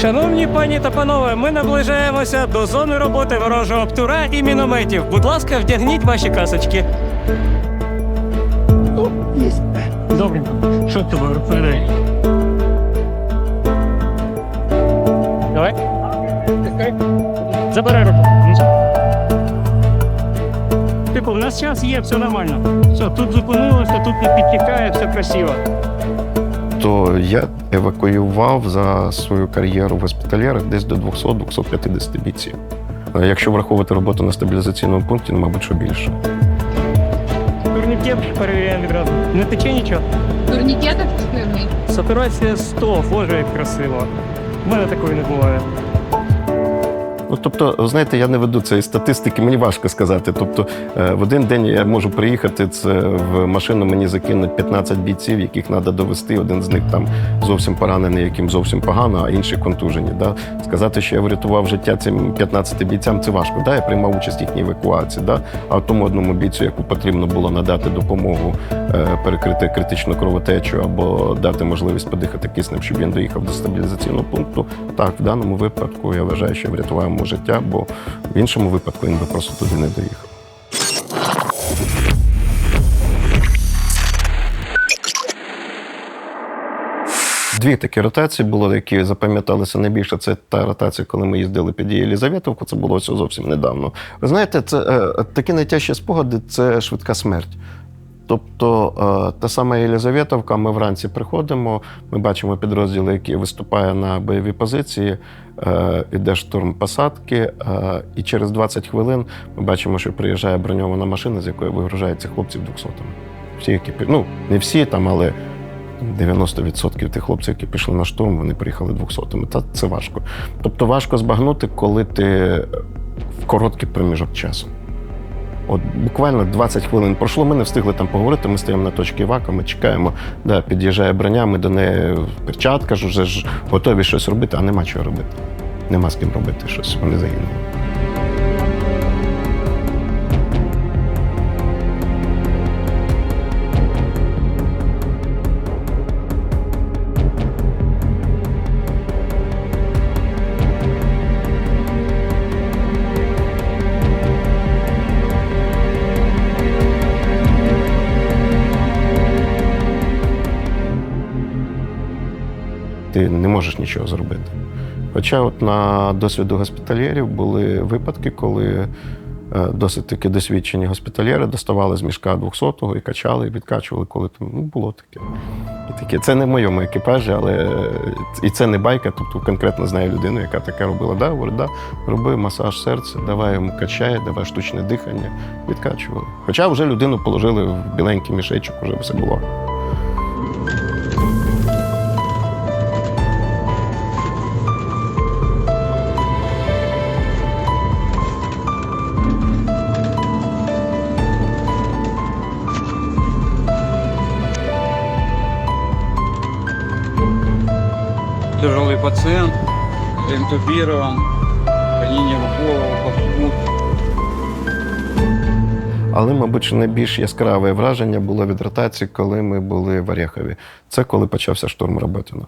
Шановні пані та панове, ми наближаємося до зони роботи ворожого птура і мінометів. Будь ласка, вдягніть ваші касочки. Добренько. Що ти розповідай? Давай. Забирай руку. Типу, в нас час є, все нормально. Все, тут зупинилося, тут не підтікає, все красиво. То я евакуював за свою кар'єру в госпітальєрах десь до 200-250 бійців. Якщо враховувати роботу на стабілізаційному пункті, ну, мабуть, що більше. Турнікет перевіряємо відразу. Не тече нічого. Турнікет ефективний. Сатурація 100, боже, як красиво. У мене такої не буває. Ну, тобто, знаєте, я не веду цієї статистики, мені важко сказати. Тобто, е, в один день я можу приїхати, це в машину мені закинуть 15 бійців, яких треба довести. Один з них там зовсім поранений, яким зовсім погано, а інші контужені. Да? Сказати, що я врятував життя цим 15 бійцям, це важко. Да? Я приймав участь в їхній евакуації. Да? А тому одному бійцю, яку потрібно було надати допомогу, е, перекрити критичну кровотечу або дати можливість подихати киснем, щоб він доїхав до стабілізаційного пункту. Так, в даному випадку я вважаю, що я врятував життя, бо в іншому випадку він би просто туди не доїхав. Дві такі ротації було, які запам'яталися найбільше. Це та ротація, коли ми їздили під Єлізаветовку. Це було зовсім недавно. Ви знаєте, це е, такі найтяжчі спогади це швидка смерть. Тобто е, та сама Єлізаветовка, ми вранці приходимо, ми бачимо підрозділ, який виступає на бойові позиції, е, іде штурм посадки, е, і через 20 хвилин ми бачимо, що приїжджає броньована машина, з якої вигружаються хлопці 200 Всі, які ну, не всі там, але 90% тих хлопців, які пішли на штурм, вони приїхали 200-ми. Та це важко. Тобто важко збагнути, коли ти в короткий проміжок часу. От буквально 20 хвилин пройшло, ми не встигли там поговорити. Ми стоїмо на точці вака, ми чекаємо, да, під'їжджає броня, ми до неї перчатка, ж вже ж готові щось робити, а нема чого робити. Нема з ким робити щось, вони загинули. Можеш нічого зробити. Хоча от на досвіду госпітальєрів були випадки, коли е, досить таки досвідчені госпітальєри доставали з мішка 200-го і качали, і відкачували, коли там ну, було таке. І таке. Це не в моєму екіпажі, але е, і це не байка, тобто конкретно знаю людину, яка таке робила. Да, говорить, да, роби масаж серця, давай йому качай, давай штучне дихання, відкачували. Хоча вже людину положили в біленький мішечок, вже все було. Пациент, интубирован, ранение в голову, пахмут. Але, мабуть, найбільш яскраве враження було від ротації, коли ми були в Орєхові. Це коли почався штурм Роботіна.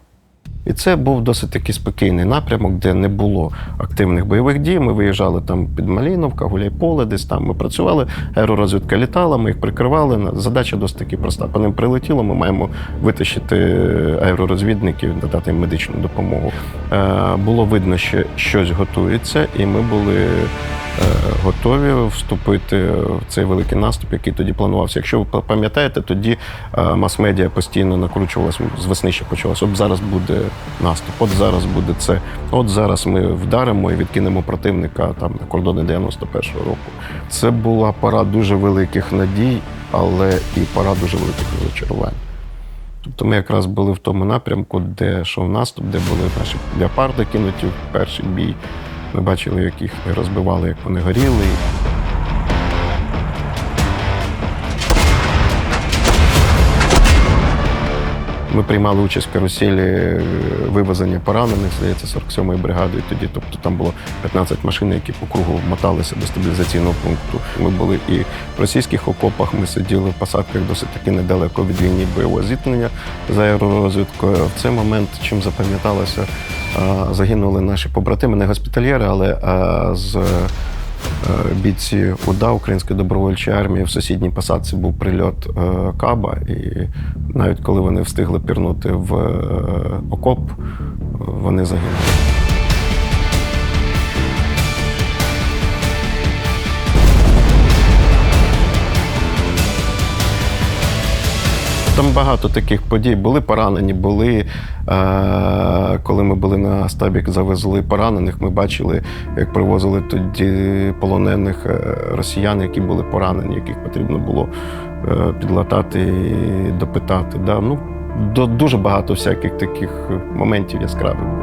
І це був досить такий спокійний напрямок, де не було активних бойових дій. Ми виїжджали там під Маліновка, Гуляйполе, десь там ми працювали. Аеророзвідка літала, ми їх прикривали. Задача досить таки проста. По ним прилетіло, ми маємо витащити аеророзвідників, надати їм медичну допомогу. Е, було видно, що щось готується, і ми були готові вступити в цей великий наступ, який тоді планувався. Якщо ви пам'ятаєте, тоді е, мас-медіа постійно накручувалась з весни ще почалось. От зараз буде наступ, от зараз буде це. От зараз ми вдаримо і відкинемо противника там на кордони 91-го року. Це була пора дуже великих надій, але і пора дуже великих розчарувань. Тобто ми якраз були в тому напрямку, де йшов наступ, де були наші леопарди кинуті в перший бій. Ми бачили, як їх розбивали, як вони горіли. Ми приймали участь в каруселі е, вивезення поранених, здається, 47-ї бригади. Тоді, тобто там було 15 машин, які по кругу моталися до стабілізаційного пункту. Ми були і в російських окопах, ми сиділи в посадках досить таки недалеко від лінії бойового зіткнення з аеророзвідкою. В цей момент чим запам'яталося загинули наші побратими, не госпітальєри, але з бійці УДА Української добровольчої армії в сусідній посадці був прильот е, Каба, і навіть коли вони встигли пірнути в е, окоп, е, вони загинули. Там багато таких подій. Були поранені, були, е, коли ми були на стабік, завезли поранених. Ми бачили, як привозили тоді полонених е, росіян, які були поранені, яких потрібно було е, підлатати і допитати. Да? Ну, дуже багато всяких таких моментів яскравих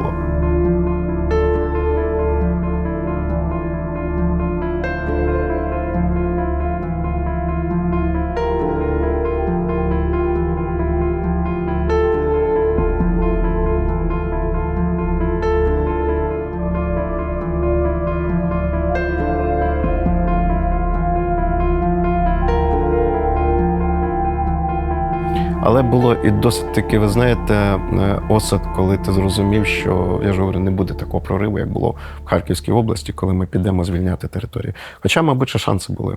було. І досить таки, ви знаєте, е, осад, коли ти зрозумів, що я ж говорю, не буде такого прориву, як було в Харківській області, коли ми підемо звільняти територію. Хоча, мабуть, шанси були.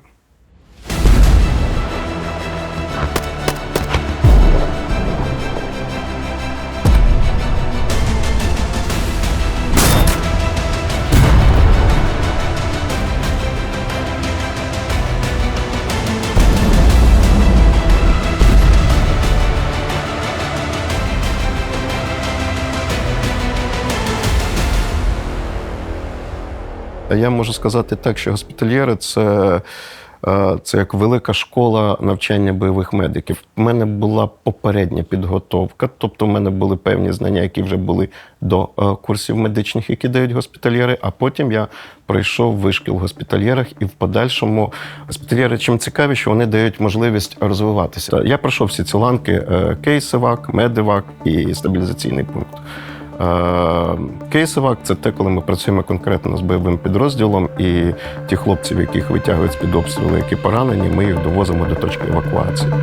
Я можу сказати так, що госпітальєри це, е, це як велика школа навчання бойових медиків. У мене була попередня підготовка, тобто в мене були певні знання, які вже були до е, курсів медичних, які дають госпітальєри. А потім я пройшов вишкіл в госпітальєрах, і в подальшому госпітальєри чим цікаві, що вони дають можливість розвиватися. Я пройшов всі ці ланки: е, кейсивак, медивак і стабілізаційний пункт. Е, Кейсовак це те, коли ми працюємо конкретно з бойовим підрозділом, і ті хлопців, яких витягують з під обстрілу, які поранені, ми їх довозимо до точки евакуації.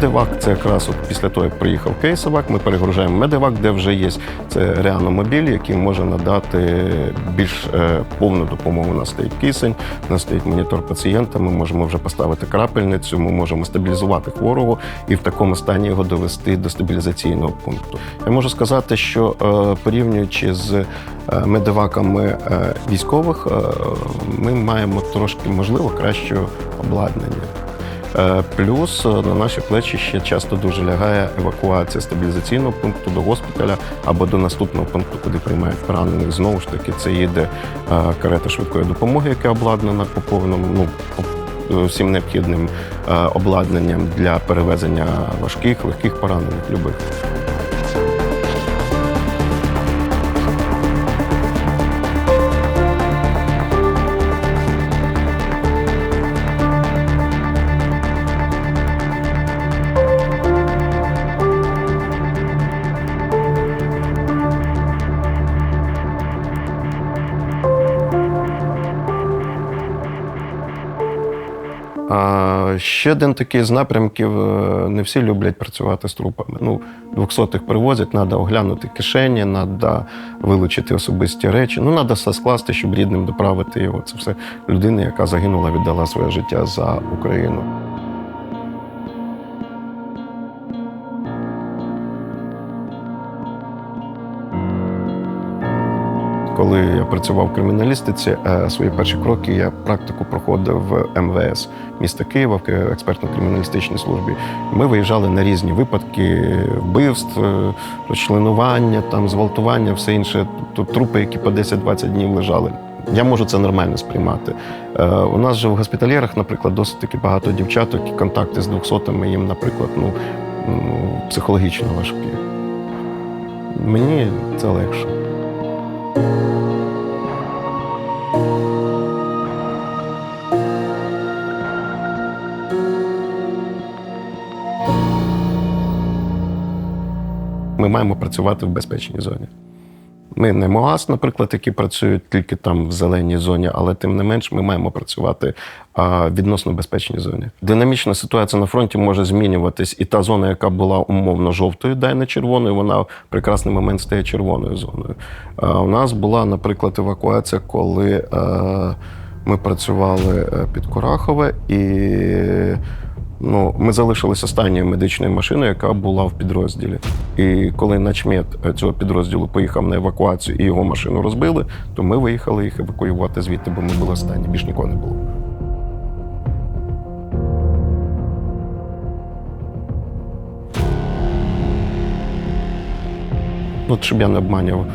Медивак це якраз от після того, як приїхав кейсовак, ми перегружаємо медивак, де вже є це реаномобіль, який може надати більш е, повну допомогу. У стоїть кисень, у нас стоїть монітор пацієнта. Ми можемо вже поставити крапельницю, ми можемо стабілізувати хворого і в такому стані його довести до стабілізаційного пункту. Я можу сказати, що е, порівнюючи з е, медиваками військових, ми маємо трошки можливо краще обладнання. Е, Плюс е, на наші плечі ще часто дуже лягає евакуація стабілізаційного пункту до госпіталя або до наступного пункту, куди приймають поранених. Знову ж таки, це їде е, карета швидкої допомоги, яка обладнана по повному, ну всім необхідним обладнанням для перевезення важких, легких поранених, любих. Ще один такий з напрямків: е, не всі люблять працювати з трупами. Ну, 200-х привозять, треба оглянути кишені, треба вилучити особисті речі. Ну, треба все скласти, щоб рідним доправити його. Це все людина, яка загинула, віддала своє життя за Україну. Коли я працював в криміналістиці, е, свої перші кроки я практику проходив в МВС міста Києва в експертно-криміналістичній службі. Ми виїжджали на різні випадки вбивств, е, розчленування, там зґвалтування, все інше. Тобто трупи, які по 10-20 днів лежали я можу це нормально сприймати. Е, у нас же в госпітальєрах, наприклад, досить таки багато дівчаток, і контакти з 200-ми їм, наприклад, ну, ну, психологічно важкі. Мені це легше. Ми маємо працювати в безпечній зоні. Ми не МОАС, наприклад, які працюють тільки там в зеленій зоні, але тим не менш ми маємо працювати в відносно безпечній зоні. Динамічна ситуація на фронті може змінюватись, і та зона, яка була умовно жовтою, дай не червоною, вона в прекрасний момент стає червоною зоною. У нас була, наприклад, евакуація, коли е, ми працювали е, під Курахове і. Ну, ми залишилися останньою медичною машиною, яка була в підрозділі. І коли начмет цього підрозділу поїхав на евакуацію і його машину розбили, то ми виїхали їх евакуювати звідти, бо ми були останні, більш нікого не було. От, щоб я не обманював.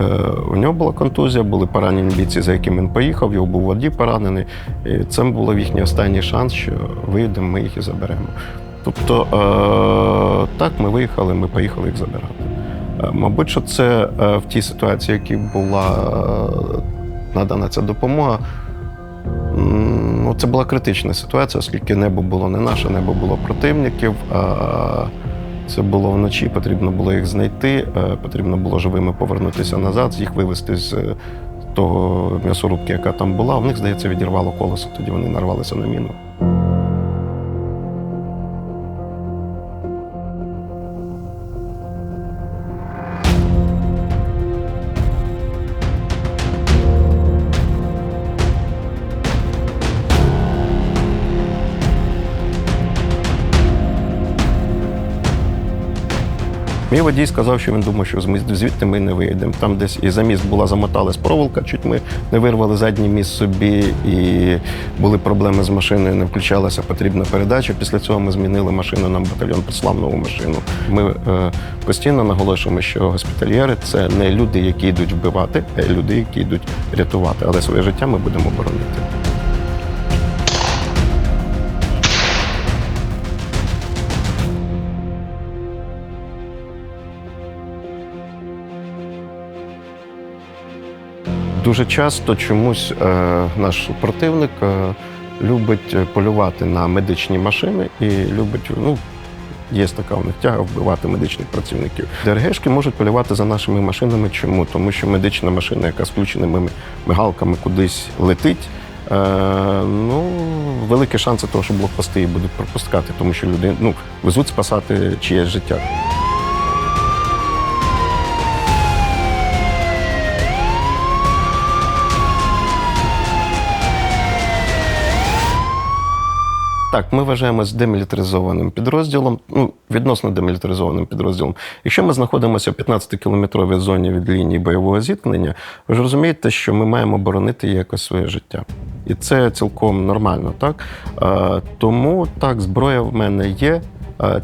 Е, у нього була контузія, були поранені бійці, за яким він поїхав, його був водій поранений. І це був їхній останній шанс, що вийдемо, ми їх і заберемо. Тобто, е, так, ми виїхали, ми поїхали їх забирати. Е, мабуть, що це е, в тій ситуації, в була е, надана ця допомога. Ну, це була критична ситуація, оскільки небо було не наше, небо було противників. А це було вночі, потрібно було їх знайти, е, потрібно було живими повернутися назад, їх вивезти з е, того м'ясорубки, яка там була. В них, здається, відірвало колесо, тоді вони нарвалися на міну. Мій водій сказав, що він думав, що з- звідти ми не виїдемо. Там десь і за міст була замоталась проволока, чуть ми не вирвали задній міст собі, і були проблеми з машиною, не включалася потрібна передача. Після цього ми змінили машину, нам батальйон прислав нову машину. Ми е, постійно наголошуємо, що госпітальєри це не люди, які йдуть вбивати, а люди, які йдуть рятувати. Але своє життя ми будемо боронити. Дуже часто чомусь е, наш противник е, любить полювати на медичні машини і любить, ну, є така у них тяга вбивати медичних працівників. ДРГшки можуть полювати за нашими машинами. Чому? Тому що медична машина, яка з включеними мигалками кудись летить. Е, ну, великі шанси того, що блокпости її будуть пропускати, тому що люди ну, везуть спасати чиєсь життя. Так, ми вважаємось демілітаризованим підрозділом, ну, відносно демілітаризованим підрозділом. Якщо ми знаходимося в 15-кілометровій зоні від лінії бойового зіткнення, ви ж розумієте, що ми маємо боронити якось своє життя. І це цілком нормально, так? Тому так, зброя в мене є.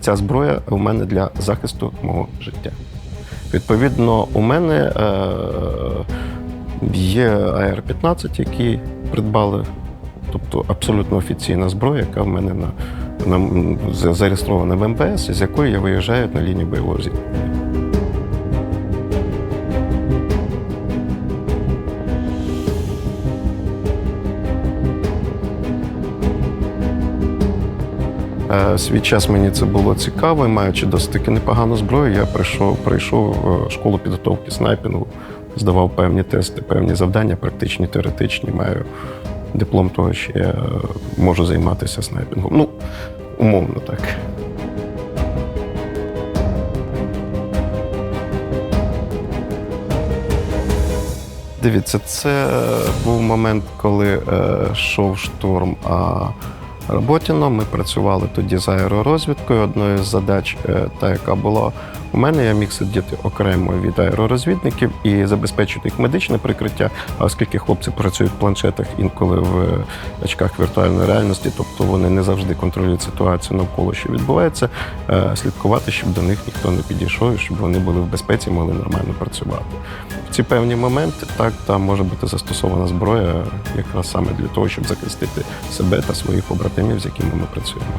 Ця зброя у мене для захисту мого життя. Відповідно, у мене е, є АР-15, які придбали Тобто абсолютно офіційна зброя, яка в мене на, на зареєстрована в МВС, з якої я виїжджаю на лінію бойового зіткнення. Е, Свій час мені це було цікаво, і маючи досить таки непогану зброю, я прийшов, прийшов в школу підготовки снайпінгу, здавав певні тести, певні завдання, практичні, теоретичні. Маю диплом що я можу займатися снайпінгом. Ну, умовно так. Дивіться, це був момент, коли е, йшов шторм, а Роботіно. Ми працювали тоді з аеророзвідкою. Одною з задач, е, та яка була у мене, я міг сидіти окремо від аеророзвідників і забезпечити їх медичне прикриття. А оскільки хлопці працюють в планшетах інколи в очках віртуальної реальності, тобто вони не завжди контролюють ситуацію навколо, що відбувається, е, слідкувати, щоб до них ніхто не підійшов, і щоб вони були в безпеці, могли нормально працювати. В ці певні моменти так там може бути застосована зброя, якраз саме для того, щоб захистити себе та своїх побратимів, з якими ми працюємо.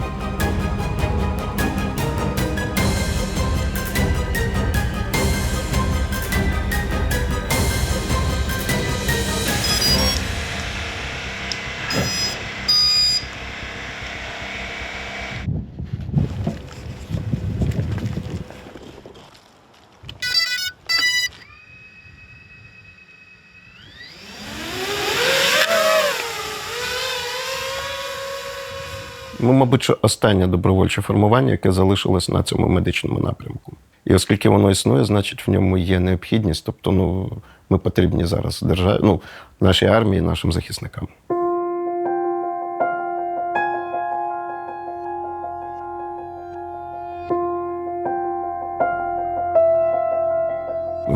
Ми, мабуть, що останнє добровольче формування, яке залишилось на цьому медичному напрямку. І оскільки воно існує, значить в ньому є необхідність. Тобто, ну ми потрібні зараз державі, ну, нашій армії, нашим захисникам.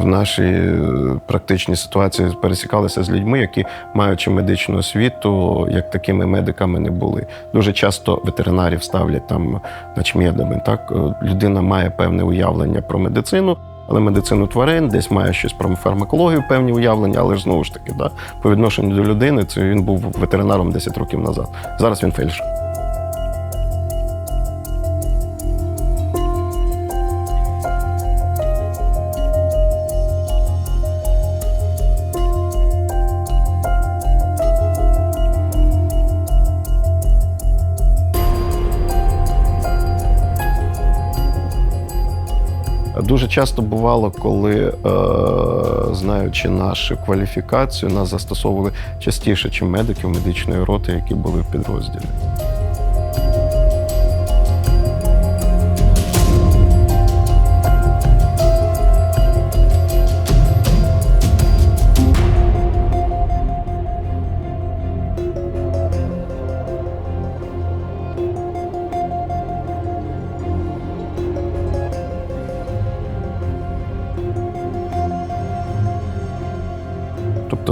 В нашій е, практичній ситуації пересікалися з людьми, які, маючи медичну освіту, як такими медиками не були. Дуже часто ветеринарів ставлять там начмедами. Так Е, людина має певне уявлення про медицину, але медицину тварин десь має щось про фармакологію, певні уявлення, але ж знову ж таки, да, по відношенню до людини, це він був ветеринаром 10 років назад. Зараз він фельдшер. Часто бувало, коли, е, знаючи нашу кваліфікацію, нас застосовували частіше, ніж медиків медичної роти, які були в підрозділі.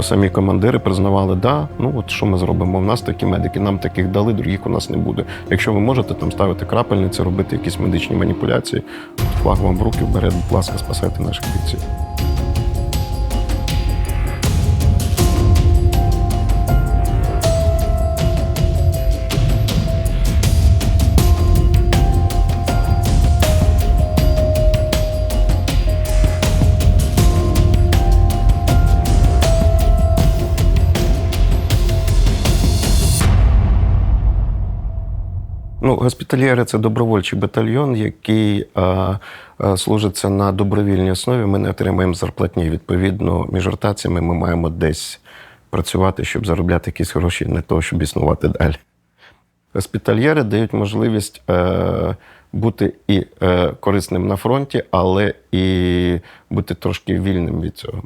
Тобто самі командири признавали, да, ну от що ми зробимо? У нас такі медики, нам таких дали, других у нас не буде. Якщо ви можете там ставити крапельниці, робити якісь медичні маніпуляції, флаг вам в руки бере, будь ласка, спасайте наших бійців. Ну, госпітальєри це добровольчий батальйон, який е, е, служиться на добровільній основі. Ми не отримуємо зарплатні. Відповідно, між ротаціями ми маємо десь працювати, щоб заробляти якісь гроші, не того, щоб існувати далі. Госпітальєри дають можливість е, бути і е, корисним на фронті, але і бути трошки вільним від цього.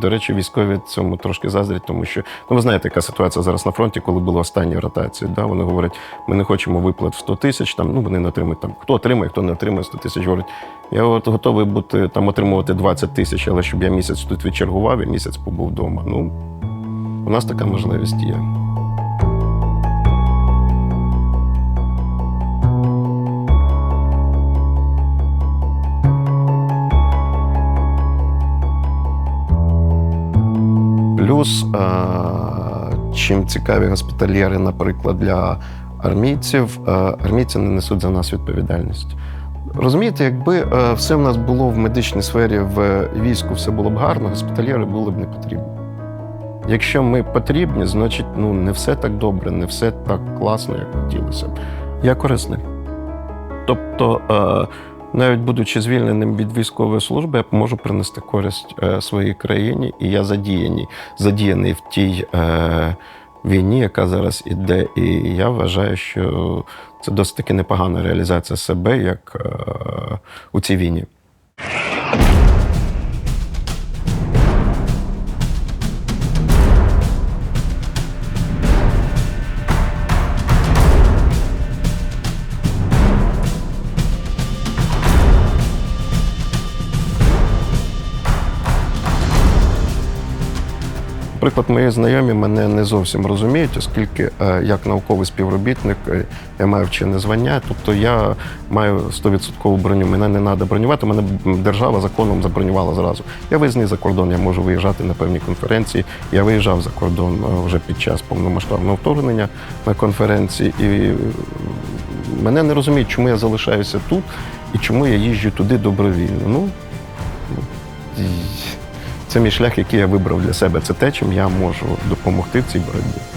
До речі, військові цьому трошки заздрять, тому що ну ви знаєте, яка ситуація зараз на фронті, коли були останні ротації. Да? Вони говорять, ми не хочемо виплат в 100 тисяч. Там ну вони не отримують там. Хто отримає, хто не отримує 100 тисяч. Говорить, я от готовий бути там отримувати 20 тисяч, але щоб я місяць тут відчергував і місяць побув вдома. Ну у нас така можливість є. Плюс, е, чим цікаві госпітальєри, наприклад, для армійців, е, армійці не несуть за нас відповідальність. Розумієте, якби е, все в нас було в медичній сфері в війську, все було б гарно, госпітальєри були б не потрібні. Якщо ми потрібні, значить ну, не все так добре, не все так класно, як хотілося б. Я корисний. Тобто, навіть будучи звільненим від військової служби, я можу принести користь е, своїй країні, і я задіяний, задіяний в тій е, війні, яка зараз іде. І я вважаю, що це досить таки непогана реалізація себе як е, у цій війні. Наприклад, мої знайомі мене не зовсім розуміють, оскільки е, як науковий співробітник е, я маю вчене звання, тобто я маю 100% броню. Мене не треба бронювати, мене держава законом забронювала зразу. Я визнаний за кордон, я можу виїжджати на певні конференції. Я виїжджав за кордон е, вже під час повномасштабного вторгнення на конференції, і мене не розуміють, чому я залишаюся тут і чому я їжджу туди добровільно. Ну, це мій шлях, який я вибрав для себе. Це те, чим я можу допомогти в цій боротьбі.